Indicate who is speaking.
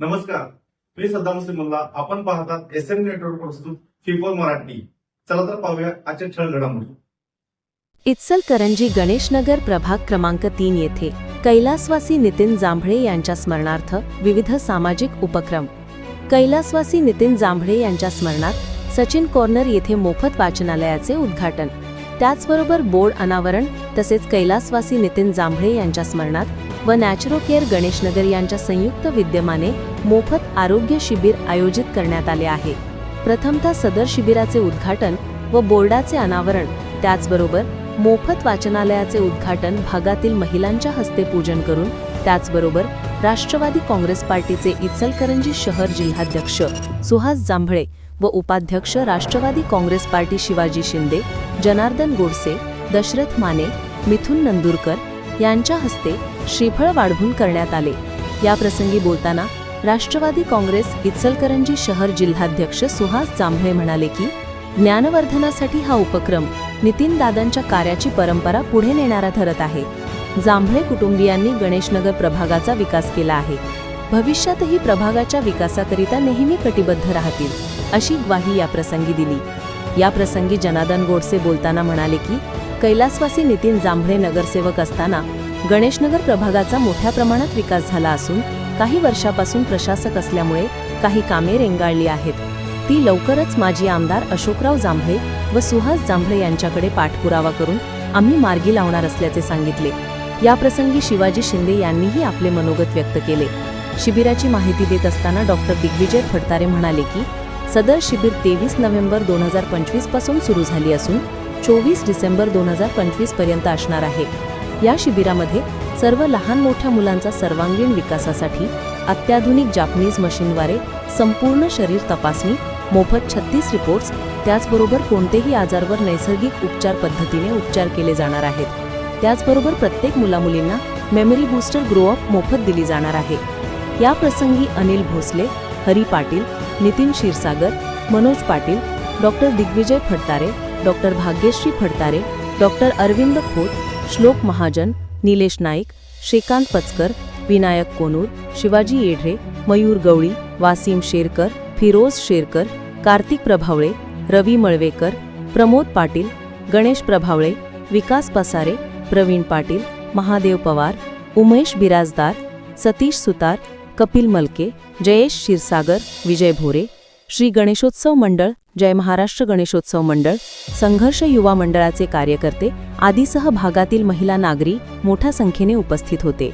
Speaker 1: नमस्कार. मी सद्दाम सिमल्ला आपण पाहतात एस एम नेटवर्क प्रस्तुत फिफोर मराठी. चला तर पाहूया आजच्या ठळ घडामोडी.
Speaker 2: इचलकरंजी गणेशनगर प्रभाग क्रमांक तीन येथे कैलासवासी नितीन जांभळे यांच्या स्मरणार्थ विविध सामाजिक उपक्रम. कैलासवासी नितीन जांभळे यांच्या स्मरणात सचिन कॉर्नर येथे मोफत वाचनालयाचे उद्घाटन. त्याचबरोबर बोर्ड अनावरण तसेच कैलासवासी नितीन जांभळे यांच्या स्मरणात व नॅचरो केअर गणेशनगर यांच्या संयुक्त विद्यमाने मोफत आरोग्य शिबिर आयोजित करण्यात आले आहे. प्रथमतः सदर शिबिराचे उद्घाटन व बोर्डाचे अनावरण त्याचबरोबर मोफत वाचनालयाचे उद्घाटन भागातील महिलांच्या हस्ते पूजन करून त्याचबरोबर राष्ट्रवादी काँग्रेस पार्टीचे इचलकरंजी शहर जिल्हाध्यक्ष सुहास जांभळे व उपाध्यक्ष राष्ट्रवादी काँग्रेस पार्टी शिवाजी शिंदे जनार्दन गोडसे दशरथ माने मिथुन नंदुरकर यांच्या हस्ते श्रीफळ वाढवून करण्यात आले. याप्रसंगी बोलताना राष्ट्रवादी काँग्रेस इचलकरंजी शहर जिल्हाध्यक्ष सुहास जांभळे म्हणाले की ज्ञानवर्धनासाठी हा उपक्रम नितीन दादांच्या कार्याची परंपरा पुढे नेणारा ठरत आहे. जांभळे कुटुंबियांनी गणेशनगर प्रभागाचा विकास केला आहे. भविष्यातही प्रभागाच्या विकासाकरिता नेहमी कटिबद्ध राहतील अशी ग्वाही या प्रसंगी दिली. या प्रसंगी जनार्दन गोडसे बोलताना म्हणाले की कैलासवासी नितीन जांभळे नगरसेवक असताना गणेशनगर प्रभागाचा मोठ्या प्रमाणात विकास झाला असून काही वर्षापासून प्रशासक असल्यामुळे काही कामे रेंगाळली आहेत. ती लवकरच माजी आमदार अशोकराव जांभळे व सुहास जांभळे यांच्याकडे पाठपुरावा करून आम्ही मार्गी लावणार असल्याचे सांगितले. याप्रसंगी शिवाजी शिंदे यांनीही आपले मनोगत व्यक्त केले. शिबिराची माहिती देत असताना डॉक्टर दिग्विजय फडतारे म्हणाले की सदर शिबिर तेवीस नोव्हेंबर दोन हजार पंचवीसपासून सुरू झाली असून चोवीस डिसेंबर दोन हजार पंचवीसपर्यंत असणार आहे. या शिबिरामध्ये सर्व लहान मोठ्या मुलांचा सर्वांगीण विकासासाठी अत्याधुनिक जापनीज मशीनद्वारे संपूर्ण शरीर तपासणी मोफत छत्तीस रिपोर्ट्स त्याचबरोबर कोणतेही आजारवर नैसर्गिक उपचार पद्धतीने उपचार केले जाणार आहेत. त्याचबरोबर प्रत्येक मुलामुलींना मेमरी बूस्टर ग्रो अप मोफत दिली जाणार आहे. या प्रसंगी Anil Bhosale Hari Patil Nitin Kshirsagar Manoj Patil doctor Digvijay Phadtare doctor Bhagyashree Phadtare doctor Arvind Khot Shlok Mahajan Nilesh Naik Shrikant पचकर Vinayak Konur Shivaji येढरे Mayur गवळी वासिम शेरकर फिरोज शेरकर कार्तिक प्रभावळे रवी मळवेकर प्रमोद पाटील गणेश प्रभावळे विकास पसारे प्रवीण पाटील महादेव पवार उमेश बिराजदार सतीश सुतार कपिल मलके जयेश क्षीरसागर विजय भोरे श्री गणेशोत्सव मंडळ जय महाराष्ट्र गणेशोत्सव मंडळ संघर्ष युवा मंडळाचे कार्यकर्ते आदीसह भागातील महिला नागरी मोठ्या संख्येने उपस्थित होते.